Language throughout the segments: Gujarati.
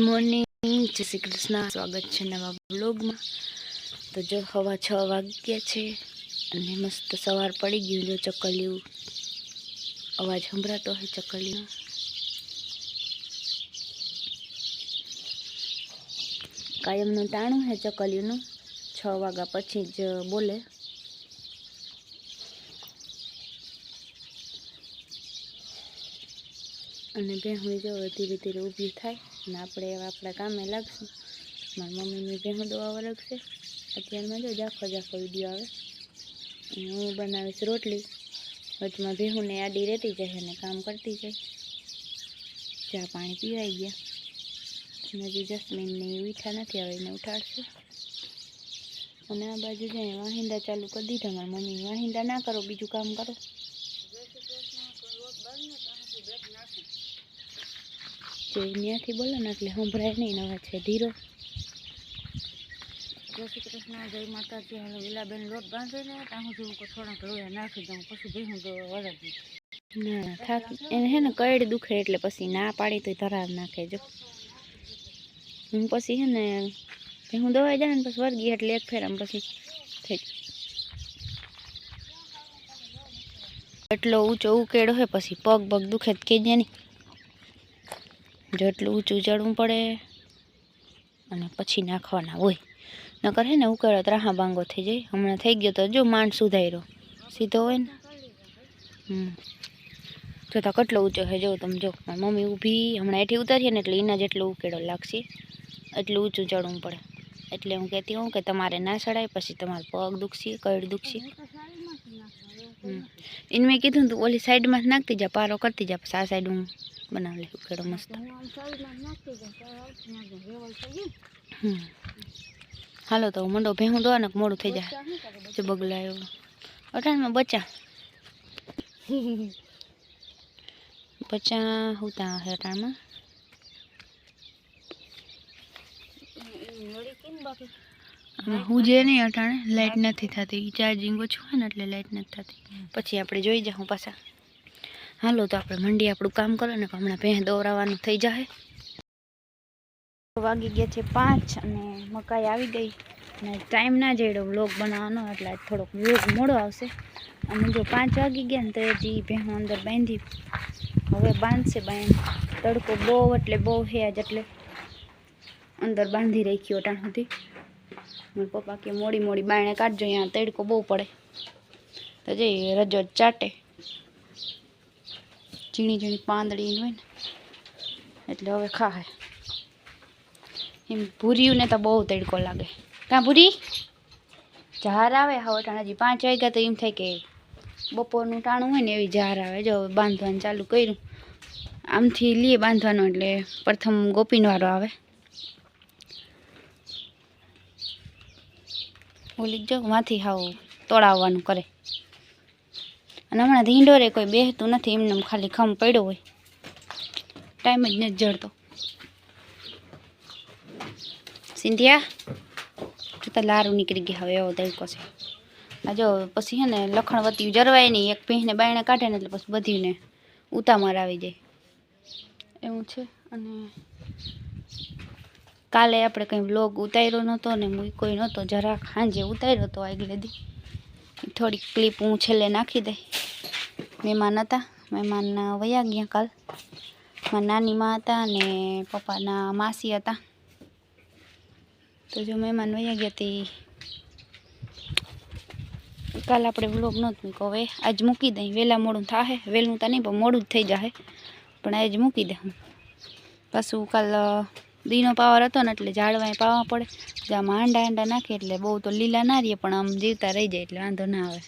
મોર્નિંગ જય શ્રી કૃષ્ણ. સ્વાગત છે નવા બ્લોગમાં તો જો હવા છ વાગ્યા છે અને મસ્ત સવાર પડી ગયું જો ચકલિયું. અવાજ સંભળાતો હોય ચકલીનો કાયમનું ટાણું હે ચકલીનું છ વાગ્યા પછી જ બોલે. અને ભેહું જો ધીરે ધીરે ઊભી થાય અને આપણે એવા આપણા કામે લાગશું. મારી મમ્મીની ભેહું દોવા લાગશે. અત્યારમાં જો જાખો જાખો વીડિયો આવે. હું બનાવીશ રોટલી. વચમાં ભેહુંને આડી રહેતી જાય અને કામ કરતી જાય. ચા પાણી પીવાઈ ગયા. હજી જસ્મીનને મીઠા નથી આવે, એને ઉઠાડશે. અને આ બાજુ જાય વાહિંદા ચાલુ કરી દીધા. મારી મમ્મી, વાહિંદા ના કરો, બીજું કામ કરો. જે ત્યાંથી બોલો ને એટલે સંભળાય નહીં નવા છે ધીરો. જય શ્રી કૃષ્ણ જય માતાજી. હાલો લીલાબેન લોટ બાંધે ને ત્યાં હું થોડાક લોયા નાખી દઉં પછી ભીહું તો વળગી ના થાક એને હે ને કઈડ દુખે એટલે પછી ના પાડી તો ધરાવ નાખે જો. હું પછી હે ને હું દવાઈ જાય ને પછી વર્ગી એટલે એક ફેર આમ પછી થઈ એટલો ઊંચો ઉકેડો હે પછી પગ પગ દુખે કે નહીં. જો એટલું ઊંચું ચડવું પડે અને પછી નાખવાના હોય. નકર હે ને ઉકેળો ત્રાહા બાંગો થઈ જાય. હમણાં થઈ ગયો તો જો માંડ સુધાર્યો. સીધો હોય ને? હમ. જોતા કેટલો ઊંચો છે. જો તમે જો મમ્મી ઊભી. હમણાં એથી ઉતારીએ ને એટલે એના જેટલો ઉકેળો લાગશે. એટલું ઊંચું ચડવું પડે. એટલે હું કહેતી હોઉં કે તમારે ના ચડાય પછી તમારો પગ દુખશે કઈડ દુખશે. એને મેં કીધું તું ઓલી સાઈડમાં નાખતી જા, પારો કરતી જા, પછી આ સાઈડ હું બનાવી લઈ ઉકેડો મસ્ત. હાલો, તો મંડો ભેહું દો ને મોડું થઈ જાય. જે કરે જો અટાણમાં બચા બચા હું ત્યાં હે અટાણમાં? હું જે નહીં અટાણે લાઇટ નથી થતી. ચાર્જિંગ ઓછું હોય ને એટલે લાઇટ નથી થતી. પછી આપણે જોઈ જાઉં પાછા. હાલો, તો આપણે મંડી આપણું કામ કરો ને હમણાં ભેં દોરાવાનું થઈ જાય વાગી ગયા છે પાંચ અને મકાઈ આવી ગઈ. અને ટાઈમ ના જડ્યો વ્લોગ બનાવવાનો, એટલે થોડોક વ્લોગ મોડો આવશે. અને જો પાંચ વાગી ગયા ને તો હજી ભેણો અંદર બાંધી હવે બાંધશે બાંધ. તડકો બહુ એટલે બહુ હે જ એટલે અંદર બાંધી રાખ્યો અટાણ સુધી. મારા પપ્પા કે મોડી મોડી બાયણે કાઢજો, અહીંયા તડકો બહુ પડે. તો જઈ રજો ચાટે. ઝીણી ઝીણી પાંદડી હોય ને, એટલે હવે ખાહે. એમ ભૂર્યું ને તો બહુ તડકો લાગે. કાં ભૂરી? ઝાર આવે? હવે ટાણ હજી પાંચ વાગ્યા તો એમ થાય કે બપોરનું ટાણું હોય ને એવી ઝાર આવે. જો બાંધવાનું ચાલુ કર્યું. આમથી લઈએ બાંધવાનું એટલે પ્રથમ ગોપીનવાળો આવે. ઓલી જો, માંથી હાવ તોડાવવાનું કરે. અને હમણાં ધીંડોરે કોઈ બેહતું નથી એમને એમ ખાલી ખમ પડ્યો હોય. ટાઈમ જ નથી જડતો. સિંધિયા જોતા લારું નીકળી ગયા હવે એવો તડકો છે. આ જો પછી હે ને લખણવતી જરવાય નહીં એક ભીંને બાયણે કાઢે ને એટલે પછી બધીને ઉતામાર આવી જાય. એવું છે? અને કાલે આપણે કંઈ વ્લોગ ઉતાર્યો નહોતો ને મૂક્યો નહોતો જરાક સાંજે ઉતાર્યો હતો આગલે દી. થોડીક ક્લિપ હું છેલ્લે નાખી દઈ. મહેમાન હતા. મહેમાન વયા ગયા કાલ. મારા નાની માં હતા ને પપ્પાના માસી હતા. તો જો મહેમાન વયા ગયા તે કાલ આપણે વ્લોગ નહોતું મૂક્યો. હવે આજ મૂકી દઈ. વહેલા મોડું થાહે. વહેલું તો નહીં, પણ મોડું જ થઈ જાય પણ આજ મૂકી દે હું. પાછું કાલ દીનો પાવર હતો ને એટલે ઝાડવાય પાવા પડે. જ્યાં માંડા આંડા નાખે એટલે બહુ તો લીલા ના રહીએ, પણ આમ જીવતા રહી જાય એટલે વાંધો ના આવે.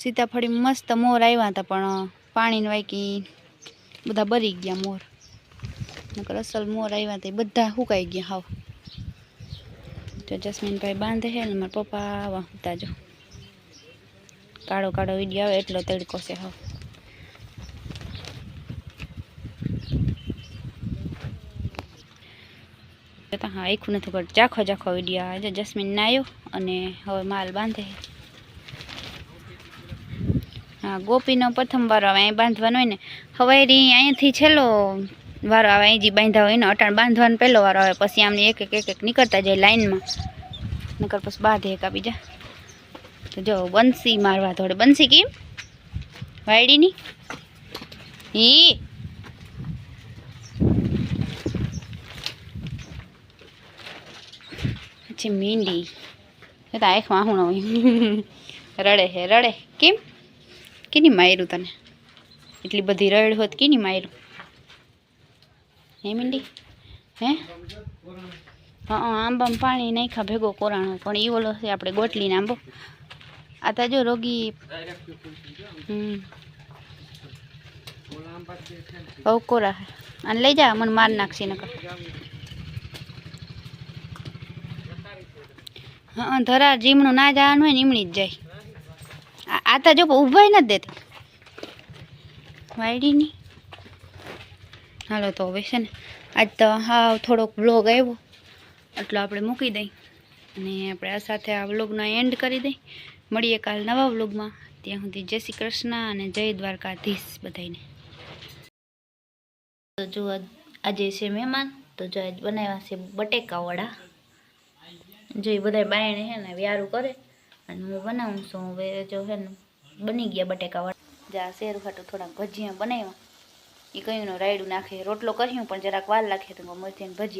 સીતાફળી મસ્ત મોર આવ્યા હતા, પણ પાણીને વાંકી બધા બરી ગયા મોર. નકર અસલ મોર આવ્યા હતા બધા સુકાઈ ગયા હાવ. તો જસ્મીનભાઈ બાંધે છે ને, મારા પપ્પા આવા ઉતાજો કાળો કાળો વીડિયો આવે, એટલો તડકો છે હાવ. જતા હા આખું નથી કરતું ચાખો ચાખો વીડિયો આજે જસ્મીન નાયો અને હવે માલ બાંધે હા, ગોપીનો પ્રથમ વાર આવે, અહીં બાંધવાનો હોય ને. હવે અહીંયાથી છેલ્લો વારો આવે, અહીં જે બાંધ્યા હોય ને અટાણ બાંધવાનો પહેલો વારો આવે. પછી આમને એક એક એક એક નીકળતા જાય લાઈનમાં. નકર પછી બાંધે એકા બીજા. તો જો, બંસી મારવા થોડે બંસી કેમ? વાયડીની? ઈ પછી મીંડી. એ તો આંખમાં હું રડે હે, રડે. કેમ? કેની માર્યું તને? એટલી બધી રડ હોત કેની માર્યું હે મીંડી? હે? હા આંબામાં પાણી નાખ્યા ભેગો કોરાણો. પણ એ ઓલો છે આપણે ગોટલીને આંબો. આ તો જો રોગી. હમ. કોરા અને લઈ જા, મને માર નાખશે નકર. હા ધરા જીમણું ના જવાનું હોય ને ઈમણી જ જાય. આ- તો જો ઊભાઈ નથી દેતી. વાયડીની હાલો તો હવે છે ને, આજ તો હા થોડોક વ્લોગ આવ્યો. એટલો આપણે મૂકી દઈ. અને આપણે આ સાથે આ વ્લોગનો એન્ડ કરી દઈ. મળીએ કાલ નવા વ્લોગમાં ત્યાં સુધી જય શ્રી કૃષ્ણ અને જય દ્વારકાધીશ બધાને તો જો આજ- છે મહેમાન, તો જો આજ બનાવ્યા છે બટેકા વડા જો બધા બાયણે હે ને વ્યારું કરે અને હું બનાવું છું. હવે જો હે ને બની ગયા બટેકા વડા જા શેર ખાટું થોડાક ભજીયા બનાવ્યા એ કયું રાયડું નાખે, રોટલો કર્યું પણ જરાક વાલ નાખે તો મરથી ભજીયા.